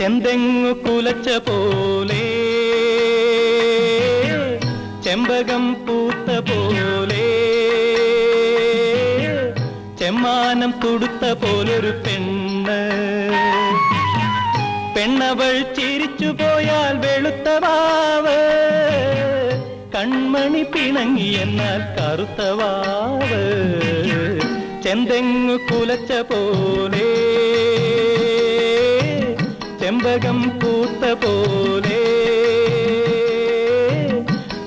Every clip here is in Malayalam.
ചെന്തെങ്ങു കുലച്ച പോലെ. ചെമ്പകം പൂത്ത പോലെ. ചെമ്മാനം തുടുത്ത പോലൊരു പെണ്ണ്. പെണ്ണവൾ ചിരിച്ചു പോയാൽ വെളുത്ത വാവ്. കൺമണി പിണങ്ങി എന്നാൽ കറുത്ത വാവ്. ചെന്തെങ്ങു കുലച്ച പോലെ. ചെമ്പകം പൂത്ത പോലെ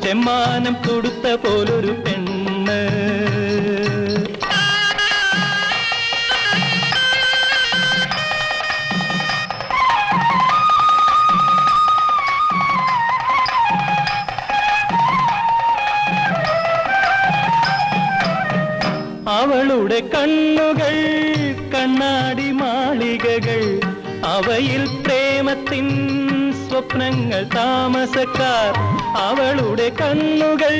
ചെമ്മാനം തുടുത്ത പോലൊരു പെണ്ണ് അവളുടെ കണ്ണുകൾ കണ്ണാടി മാളികകൾ അവയിൽ പ്രേമത്തിൻ സ്വപ്നങ്ങൾ താമസക്കാർ അവളുടെ കണ്ണുകൾ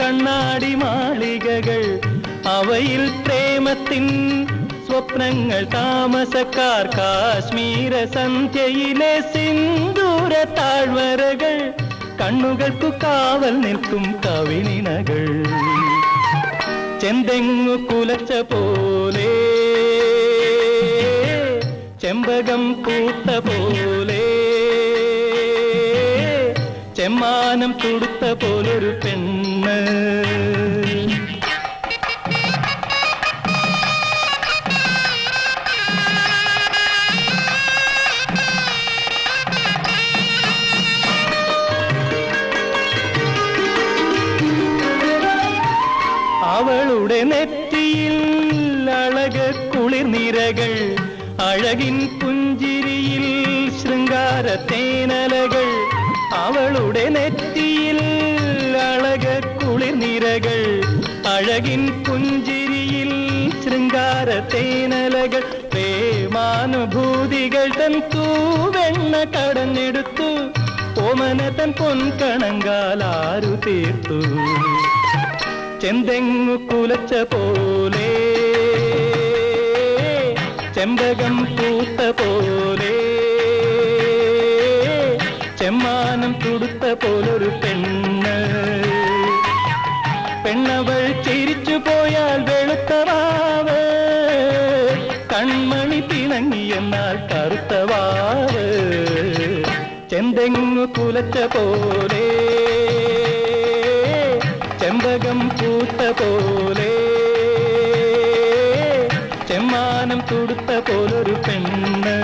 കണ്ണാടി മാളികകൾ അവയിൽ പ്രേമത്തിൻ സ്വപ്നങ്ങൾ താമസക്കാർ കാശ്മീര സന്ധ്യയിലെ സിന്ദൂര താഴ്വരകൾ കണ്ണുകൾക്കു കാവൽ നിൽക്കും കവിനിണകൾ. ചെന്തെങ്ങു കുലച്ച പോലെ ചെമ്പകം പൂത്ത പോലെ ചെമ്മാനം തുടുത്ത പോലൊരു പെണ്ണ് അവളുടെ നെറ്റിയിൽ അഴക കുളിർനിരകൾ അഴകിൻ പുഞ്ചിരിയിൽ ശൃംഗാര തേനലകൾ അവളുടെ നെറ്റിയിൽ അളക കുളിർ നിരകൾ അഴകിൻ പുഞ്ചിരിയിൽ ശൃംഗാര തേനലകൾ പ്രേമാനുഭൂതികൾ തൻ തൂവെണ്ണ കടഞ്ഞെടുത്തു ഓമന തൻ പൊൻകണങ്കാലാരു തീർത്തു. ചെന്തെങ്ങു കുലച്ച പോലെ ചെമ്പകം പൂത്ത പോലെ ചെമ്മാനം തുടുത്ത പോലൊരു പെണ്ണ്. പെണ്ണവൾ ചിരിച്ചു പോയാൽ വെളുത്തവാവ് കൺമണി പിണങ്ങി എന്നാൽ കറുത്തവാവ് ചെന്തെങ്ങു കുലച്ച പോലെ. ചെമ്പകം പൂത്ത പോലെ. ചെമ്മാനം തുടുത്ത പോലൊരു പെണ്ണ്.